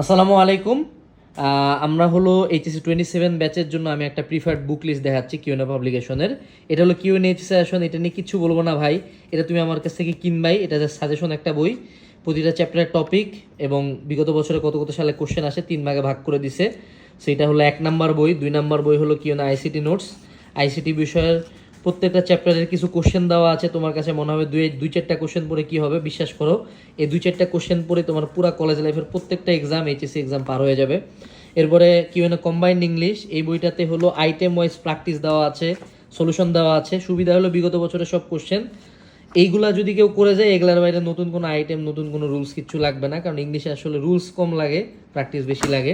আসসালামু আলাইকুম। আমরা হলো এইচএসসি টোয়েন্টি সেভেন ব্যাচের জন্য আমি একটা প্রিফার্ড বুক লিস্ট দেখাচ্ছি কিউএনএ পাবলিকেশনের এটা হলো কিউ কিউএনএ সেশন এটা নিয়ে কিছু বলব না ভাই। এটা তুমি আমার কাছ থেকে কিনবাই, এটা সাজেশন একটা বই। প্রতিটা চ্যাপ্টারের টপিক এবং বিগত বছরে কত কত সালে কোশ্চেন আসে, তিন ভাগে ভাগ করে দিছে। সো এটা হলো এক নাম্বার বই, দুই নাম্বার বই হলো কিউএনএ আইসিটি নোটস আইসিটি বিষয়ের প্রত্যেকটা চ্যাপ্টারের কিছু কোশ্চেন দেওয়া আছে। তোমার কাছে মনে হবে দুই দুই চারটা কোশ্চেন পড়ে কি হবে, বিশ্বাস করো। এই দুই চারটা কোশ্চেন পড়ে তোমার পুরো কলেজ লাইফের প্রত্যেকটা এক্সাম এইচএসসি এক্সাম পার হয়ে যাবে। এরপরে কি না কম্বাইন্ড ইংলিশ এই বইটাতে হলো আইটেম ওয়াইজ প্র্যাকটিস দেওয়া আছে সলিউশন দেওয়া আছে। সুবিধা হলো বিগত বছরের সব কোশ্চেন এইগুলা যদি কেউ করে যায়, এগুলার বাইরে নতুন কোনো আইটেম নতুন কোনো রুলস কিচ্ছু লাগবে না। কারণ ইংলিশে আসলে রুলস কম লাগে প্র্যাকটিস বেশি লাগে।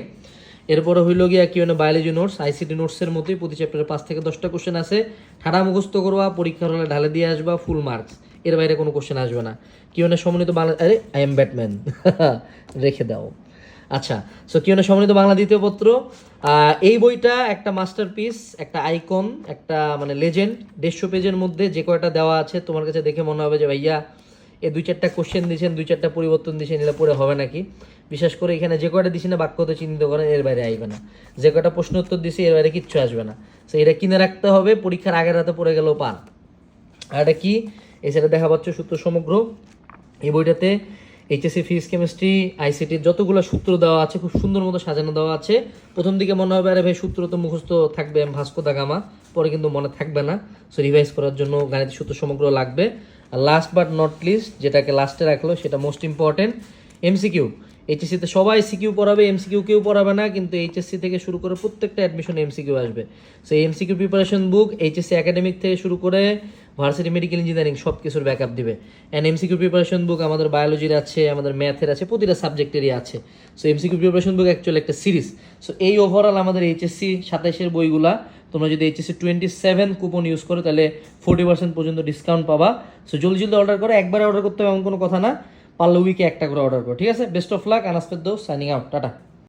এরপরে হইল গিয়া কি মানে বায়োলজি নোটস আইসিটি নোটসের মতোই প্রতি চ্যাপ্টারে পাঁচ থেকে দশটা কোশ্চেন আছে। ঠাড়া মুখস্থ করবা, পরীক্ষার হলে ঢালে দিয়ে আসবা ফুল মার্কস এর বাইরে কোনো কোশ্চেন আসবে না। কি মানে সমন্বিত বাংলা আরে আই এম ব্যাটম্যান রেখে দাও। আচ্ছা সো কি মানে সমন্বিত বাংলা দ্বিতীয় পত্র? এই বইটা একটা মাস্টারপিস একটা আইকন একটা মানে লেজেন্ড দেড়শো পেজের মধ্যে যে কয়টা দেওয়া আছে, তোমার কাছে দেখে মনে হবে যে ভাইয়া এ দুই চারটা কোশ্চেন দিয়েছেন, দুই চারটা পরিবর্তন দিয়েছেন, এগুলো পরে হবে নাকি? বিশেষ করে এখানে যে কয়টা দিছি না বাক্য তো চিহ্নিত করেন এর বাইরে আসবে না। যে কয়টা প্রশ্ন উত্তর দিছি, এর বাইরে কিচ্ছু আসবে না। তো এটা কিনে রাখতে হবে, পরীক্ষার আগের রাতে পড়ে গেলেও পার। আর এটা কি? সেটা দেখা পাচ্ছ সূত্র সমগ্র। এই বইটাতে এইচএসসি ফিজিক্স কেমিস্ট্রি আইসিটির যতগুলো সূত্র দেওয়া আছে, খুব সুন্দর মতো সাজানো দেওয়া আছে। প্রথম দিকে মনে হবে, আরে ভাই, সূত্র তো মুখস্থ থাকবে ভাস্কো দা গামা। পরে কিন্তু মনে থাকবে না। সো রিভাইজ করার জন্য গাণিতিক সূত্র সমগ্র লাগবে। আর লাস্ট বাট নট লিস্ট যেটাকে লাস্টে রাখল, সেটা মোস্ট ইম্পর্টেন্ট এমসিকিউ এইচএসসিতে সবাই সিকিউ পড়াবে এমসিকিউ কেউ পড়াবে না, কিন্তু এইচএসসি থেকে শুরু করে প্রত্যেকটা অ্যাডমিশন এমসিকিউ আসবে। So MCQ preparation book HSC academic থেকে শুরু করে ভার্সিটি মেডিকেল ইঞ্জিনিয়ারিং সব কিছুর ব্যাকআপ দিবে অ্যান্ড এমসিকিউ প্রিপারেশন বুক আমাদের বায়োলজির আছে, আমাদের ম্যাথের আছে, প্রতিটা সাবজেক্টেরই আছে। So MCQ preparation book actually একটা সিরিজ সো এই ওভারঅল আমাদের এইচএসসি সাতাইশের বইগুলা, তোমরা যদি HSC twenty seven coupon use করো, তাহলে ফোর্টি পার্সেন্ট পর্যন্ত ডিসকাউন্ট পাবা। সো জলদি জলদি অর্ডার করো। একবারে অর্ডার করতে হবে এমন কোনো কথা না। পারলে উইকে একটা করে অর্ডার করো, ঠিক আছে? বেস্ট অফ লাক আনাসপেদ সাইনিং আউট টাটা।